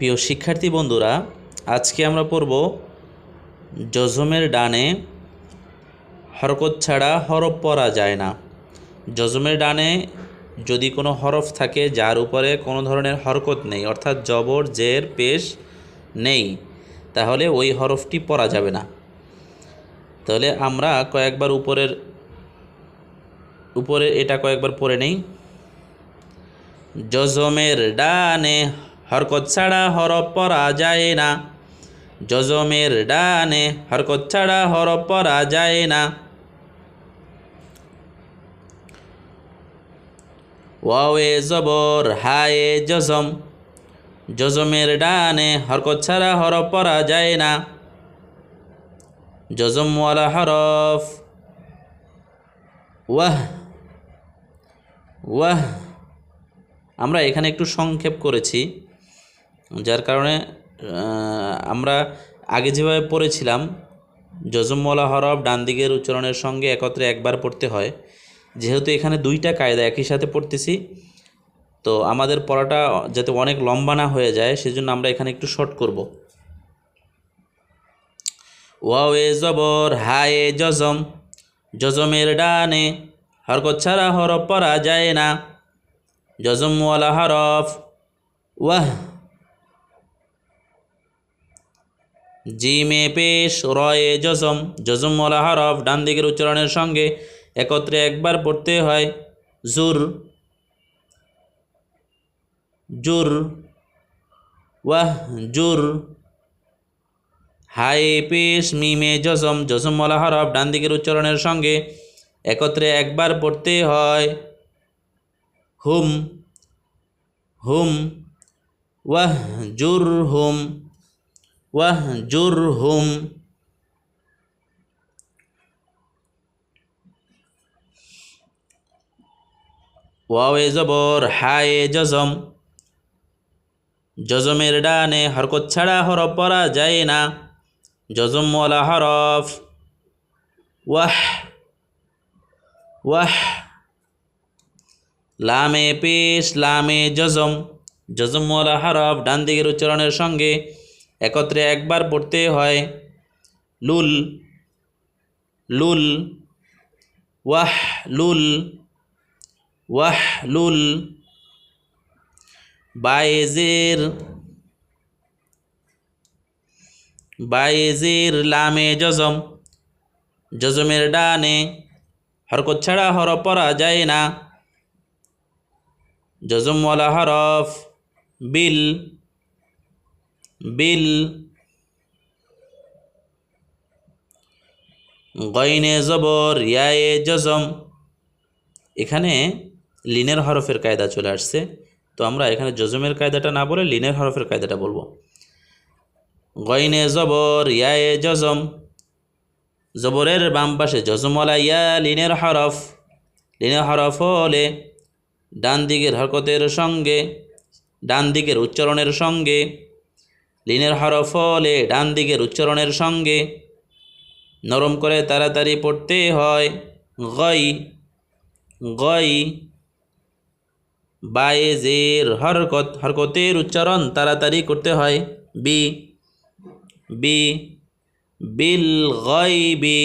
প্রিয় শিক্ষার্থী বন্ধুরা, আজকে আমরা পড়ব যজমের ডানে, হরকত ছাড়া হরফ পড়া যায় না। যজমের ডানে যদি কোনো হরফ থাকে, যার উপরে কোনো ধরনের হরকত নেই, অর্থাৎ জবর, জের, পেশ নেই, তাহলে ওই হরফটি পড়া যাবে না। তাহলে আমরা কয়েকবার উপরের, উপরে এটা কয়েকবার পড়ে নেই। যজমের ডানে হরকত ছাড়া হরফ পড়া যায় না যজমের ডানে হরকত ছাড়া হরফ পড়া যায় না ওয়াওয়ে জবর হায়ে যজম। যজমের ডানে হরকত ছাড়া হরফ পড়া যায় না যজমওয়ালা হরফ। ওয়াহ। ওয়াহ। আমরা এখানে একটু সংক্ষেপ করেছি। যার কারণে আমরা আগে যেভাবে পড়েছিলাম যজমওয়ালা হরফ ডান দিকের উচ্চারণের সঙ্গে একত্রে একবার পড়তে হয়। যেহেতু এখানে দুইটা কায়দা একই সাথে পড়তেছি, তো আমাদের পড়াটা যাতে অনেক লম্বা না হয়ে যায়, সেজন্য আমরা এখানে একটু শর্ট করব। ওয়াও এ জবর হায়ে যজম যজমের ডানে হরকত ছাড়া হরফ পড়া যায় না। যজমওয়ালা হরফ, ওয়াহ। জিমে পেশ, রয়ে যজম যজমওয়ালা হরফ ডান দিকের উচ্চারণের সঙ্গে একত্রে একবার পড়তে হয়। জুর। জুর। ওয়াহ, জুর। হাই পেশ, মিমে যজম যজমওয়ালা হরফ ডান দিকের উচ্চারণের সঙ্গে একত্রে একবার পড়তে হয়। হুম। হুম। ওয়াহ, জুর, হুম। ওয়াহ জুর হুম ওয়াওয়ে জবর হায়ে যজম যজমের ডানে হরকত ছাড়া হরফ পড়া যায় না। যজমওয়ালা হরফ। ওয়াহ ওয়াহ। লামে পেশ, লামে জজম। যজমওয়ালা হরফ ডান দিকের উচ্চারণের সঙ্গে একত্রে একবার পড়তে হয়। লুল লুল, ওয়াহ লুল ওয়াহ, লুল। বায়েজের বায়েজের লামে যজম যজমের ডানে হরকত ছাড়া হরফ পড়া যায় না। যজমওয়ালা হরফ বিল বিল গইনে জবর, ইয়ায়ে জজম। এখানে লিনের হরফের কায়দা চলে আসছে। তো আমরা এখানে জজমের কায়দাটা না বলে লিনের হরফের কায়দাটা বলব। গইনে জবর, ইয়ায়ে জজম। জবরের বাম পাশে যজমওয়ালা ইয়া লিনের হরফ। লিনের হরফ হলে ডান দিকের হরকতের সঙ্গে, ডান দিকের উচ্চারণের সঙ্গে লিনের হরফ হলে ডান দিকের উচ্চারণের সঙ্গে নরম করে তাড়াতাড়ি পড়তে হয় গই গই। বায়েজের হরকত, হরকতের উচ্চারণ তাড়াতাড়ি করতে হয়। বি বি, বিল গইবি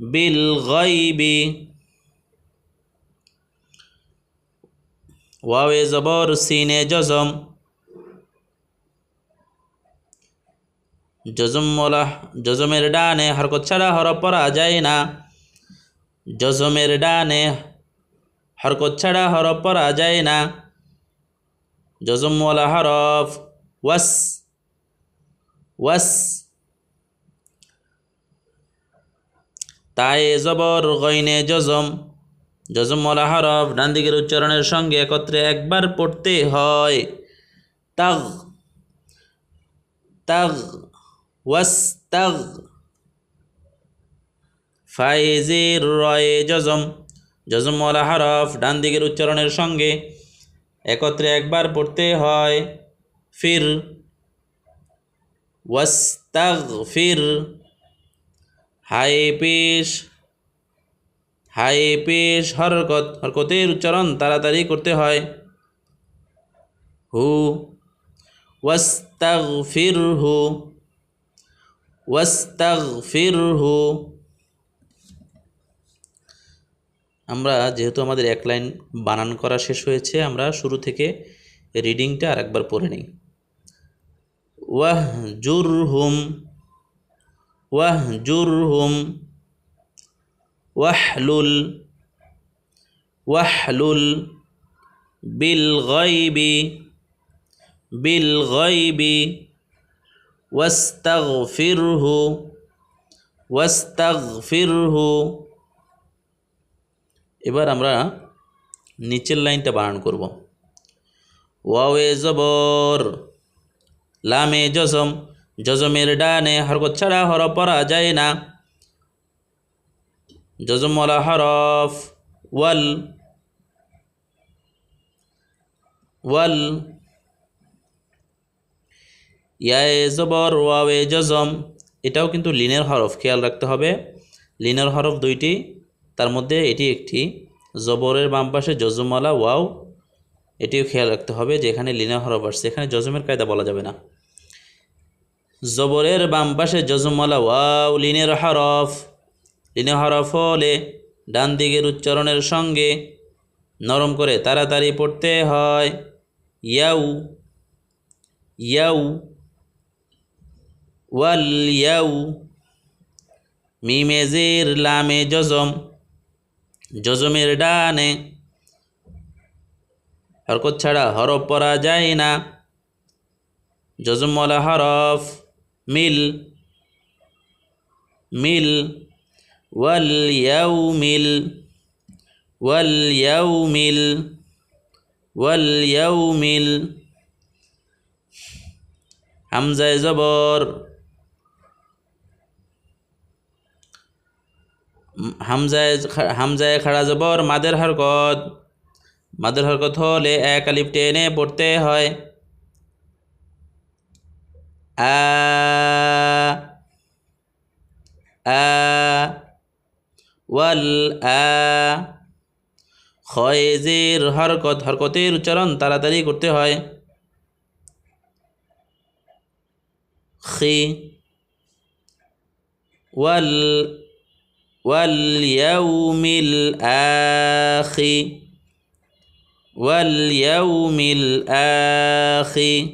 বিল গইবি। ওয়াওয়ে জবর সিনে যজম যজমওয়ালা যজমের ডানে হরকত ছাড়া হরফ পড়া যায় না। যজমের ডানে হরকত ছাড়া হরফ পড়া যায় না। যজমওয়ালা হরফ, ওয়াস ওয়াস। তায়ে জবর, গইনে যজম যজমওয়ালা হরফ ডান উচ্চারণের সঙ্গে একত্রে একবার পড়তে হয়। তাগ তাগ। ওয়াস তাগ ফাইজির রয়ে যজম যজমওয়ালা হরফ, ডান দিকের উচ্চারণের সঙ্গে একত্রে একবার পড়তে হয়। ফির ওয়াস্তাগ ফির হাই পেশ হাই পেশ হরকত, হরকতের উচ্চারণ তাড়াতাড়ি করতে হয়। হু, ওয়াস্তাগফিরহু ওয়াস্তাগফিরহু। আমরা যেহেতু আমাদের এক লাইন বানান করা শেষ হয়েছে, আমরা শুরু থেকে রিডিংটা আরেকবার পড়ে নিই। ওয়াহ জুরহুম ওয়াহ জুরহুম ওয়াহলুল ওয়াহলুল বিল গাইবি বিল গাইবি ওয়াস্তাগফিরহু ওয়াস্তাগফিরহু এবার আমরা নিচের লাইনটা বানান করব ওয়াওয়ে জবর লামে জজম জজমের ডানে হরকত ছাড়া হরফ পড়া যায় না জজমওয়ালা হরফ ওয়াল ওয়াল ইয়ায়ে জবর ওয়াওয়ে জজম। এটাও কিন্তু লিনের হরফ, খেয়াল রাখতে হবে। লিনের হরফ দুইটি, তার মধ্যে এটি একটি। জবরের বাম পাশে জজমওয়ালা ওয়াও, এটিও খেয়াল রাখতে হবে যে এখানে লিনের হরফ আসছে। এখানে জজমের কায়দা বলা যাবে না। জবরের বাম পাশে জজমওয়ালা ওয়াও, লিনের হরফ। লিনের হরফ হলে ডান দিকের উচ্চারণের সঙ্গে নরম করে তাড়াতাড়ি পড়তে হয়। ইয়াউ ইয়াউ ওয়াল ইয়াউ মিমেজের লামে জজম, জজমের ডানে। হরকত ছাড়া হরফ পড়া যায় না। জজমওয়ালা হরফ, মিল মিল, ওয়াল ইয়াউ মিল, ওয়াল ইয়াউ মিল, ওয়াল ইয়াউ মিল। হামজায় জবর। হামজায় হামজায় খাড়া জবর মাদের হরকত। মাদের হরকত হলে এক আলিফ টেনে পড়তে হয়। আ ওয়াল আ খয়েজের হরকত হরকতের উচ্চারণ তাড়াতাড়ি করতে হয়। খি ওয়াল واليوم الآخر واليوم الآخر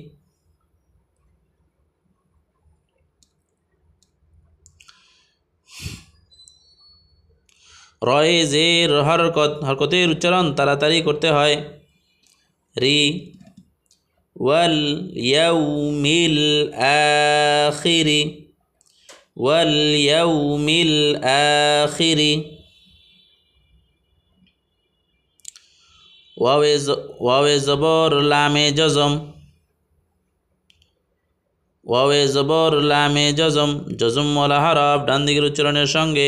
রয়েজের হরকত হরকতের উচ্চারণ তাড়াতাড়ি করতে হয় রি ওয়াল ইয়াউমিল আখিরি واليوم الآخر ওয়াওয়ে জবর লামে জজম ওয়াওয়ে জবর লামে জজম জজম ওয়ালা হরফ ডান দিকের উচ্চারণের সঙ্গে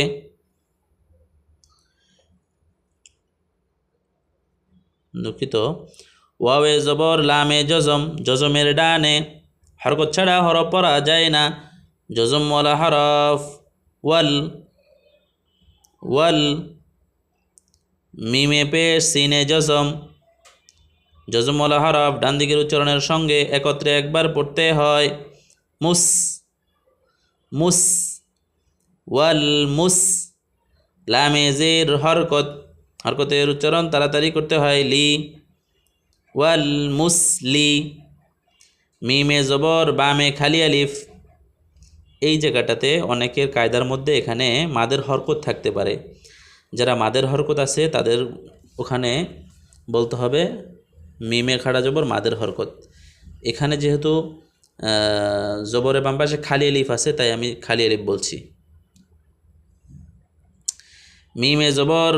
দুঃখিত ওয়াওয়ে জবর লামে জজম জজমের ডানে হরকত ছাড়া হরফ পড়া যায় না জজম ওয়ালা হরফ, ওয়াল ওয়াল, মিমে পেশ, সিনে জজম। জজম ওয়ালা হরফ ডান দিকের উচ্চারণের সঙ্গে একত্রে একবার পড়তে হয়। মুস মুস, ওয়াল, মুস লামেজের হরকত। হরকতের উচ্চারণ তাড়াতাড়ি করতে হয়, লি, ওয়াল মুসলি মিমে জবর, বামে খালি আলিফ। এই জায়গাটাতে অনেকের কায়দার মধ্যে এখানে মাদের হরকত থাকতে পারে। যারা মাদের হরকত আছে, তাদের ওখানে বলতে হবে মিমে খাড়া জবর মাদের হরকত। এখানে যেহেতু জবরে বাম পাশে খালি আলিফ আছে, তাই আমি খালি আলিফ বলছি। মিমে জবর,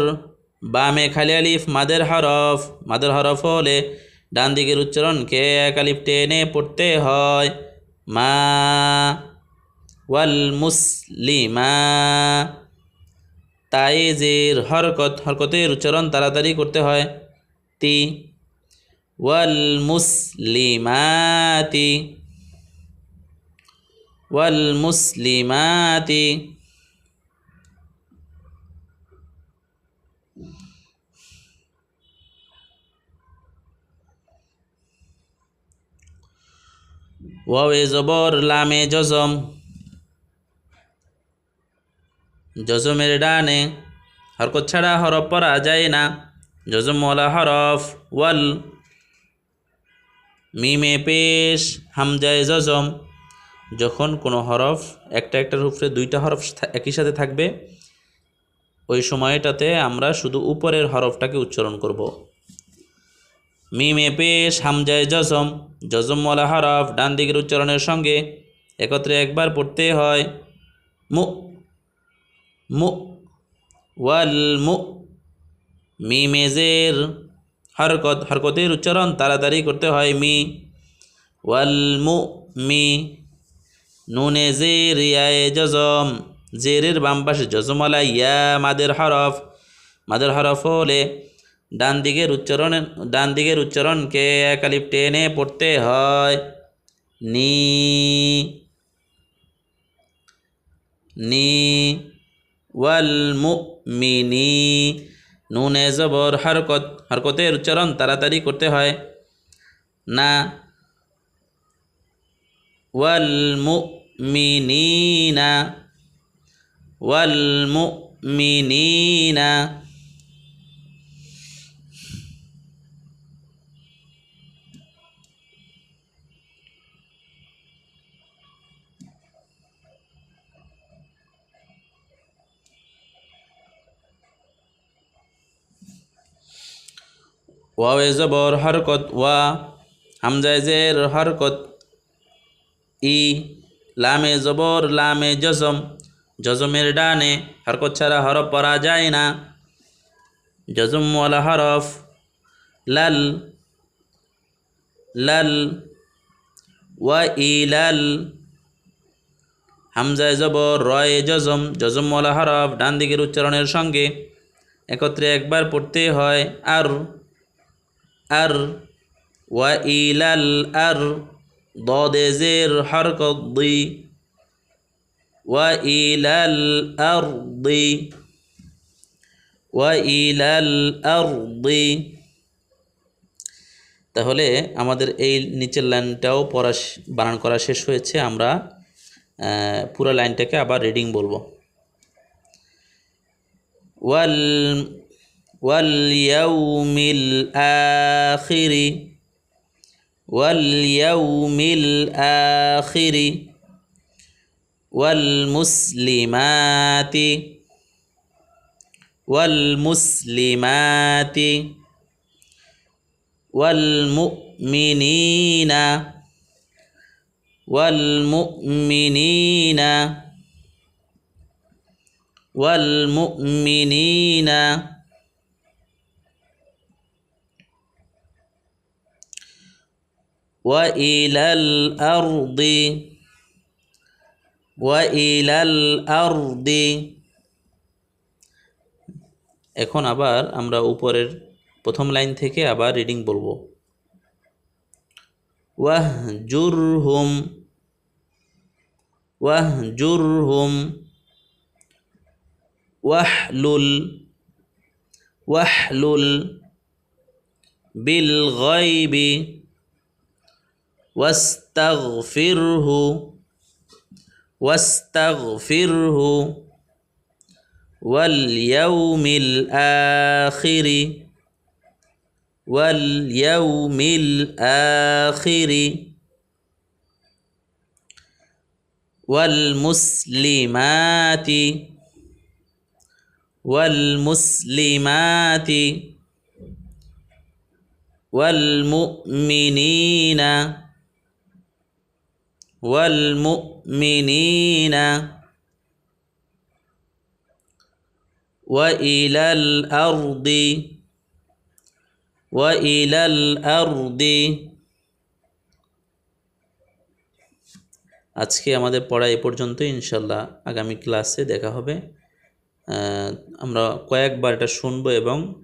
বামে খালি আলিফ মাদের হরফ মাদের হরফ হলে ডান দিকের উচ্চারণকে এক আলিফ টেনে পড়তে হয়, মা। ওয়াল মুসলিমা। তাইজের হরকত, হরকতের উচ্চারণ তাড়াতাড়ি করতে হয়। তি, ওয়াল মুসলিমাতি ওয়াল মুসলিমাতি। ওয়াওয়ে জবর, লামে জজম। জজমের ডানে। হরকত ছাড়া হরফ পড়া যায় না। জজমওয়ালা হরফ ওয়াল। মিমে পেশ, হামজায় জজম। যখন কোনো হরফ একটা একটার উপরে দুইটা হরফ একই সাথে থাকবে, ওই সময়টাতে আমরা শুধু উপরের হরফটাকে উচ্চারণ করব। মিমে পেশ, হামজায় জজম। জজমওয়ালা হরফ ডান দিকের উচ্চারণের সঙ্গে একত্রে একবার পড়তে হয়। মু মু, ওয়াল মু মিমেজের হরকত, হরকতের উচ্চারণ তাড়াতাড়ি করতে হয় মি, ওয়াল মু, মি, নুনে জের, ইয়ায়ে জজম, জেরের বাম পাশে জজমওয়ালা ইয়া, মাদের হরফ মাদের হরফ হলে ডান দিকের উচ্চারণ, ডান দিকের উচ্চারণকে একালিপ টেনে পড়তে হয় নি নি ওয়াল মুমিনি। নুনে জবর হরকত হরকতের উচ্চারণ তাড়াতাড়ি করতে হয়। না। ওয়াল মুমিনিনা। ওয়াওয়ে জবর হরকত, ওয়া হামজায় জের হরকত, ই, লামে জবর, লামে জজম, জজমের ডানে হরকত ছাড়া হরফ পরা যায় না। জজমওয়ালা হরফ, লাল লাল, ওয়া ইলাল হামজায় জবর রয়ে জজম জজমওয়ালা হরফ ডান দিকের উচ্চারণের সঙ্গে একত্রে একবার পড়তে হয়, আর আর ওয়া আর আর দদেজের হরকত দি ওয়াইলাল আর দি ওয়া আর দি তাহলে আমাদের এই নিচের লাইনটাও পড়া বানান করা শেষ হয়েছে। আমরা পুরো লাইনটাকে আবার রিডিং বলব। ওয়াল واليوم الآخر واليوم الآخر والمسلمات والمسلمات والمؤمنين والمؤمنين والمؤمنين. وإلى الأرض وإلى الأرض এখন আবার আমরা উপরের প্রথম লাইন থেকে আবার রিডিং বলবো ওয়াহজুরহুম ওয়াহজুরহুম ওয়াহলুল ওয়াহলুল বিল গাইবি واستغفره واستغفره واليوم الآخر واليوم الآخر والمسلمات والمسلمات والمؤمنين. والمؤمنين وإلى الأرض وإلى الأرض আজকে আমাদের পড়া এ পর্যন্ত ইনশাল্লাহ আগামী ক্লাসে দেখা হবে আহ, আমরা কয়েকবার এটা শুনবো এবং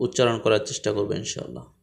উচ্চারণ করার চেষ্টা করবো ইনশাল্লাহ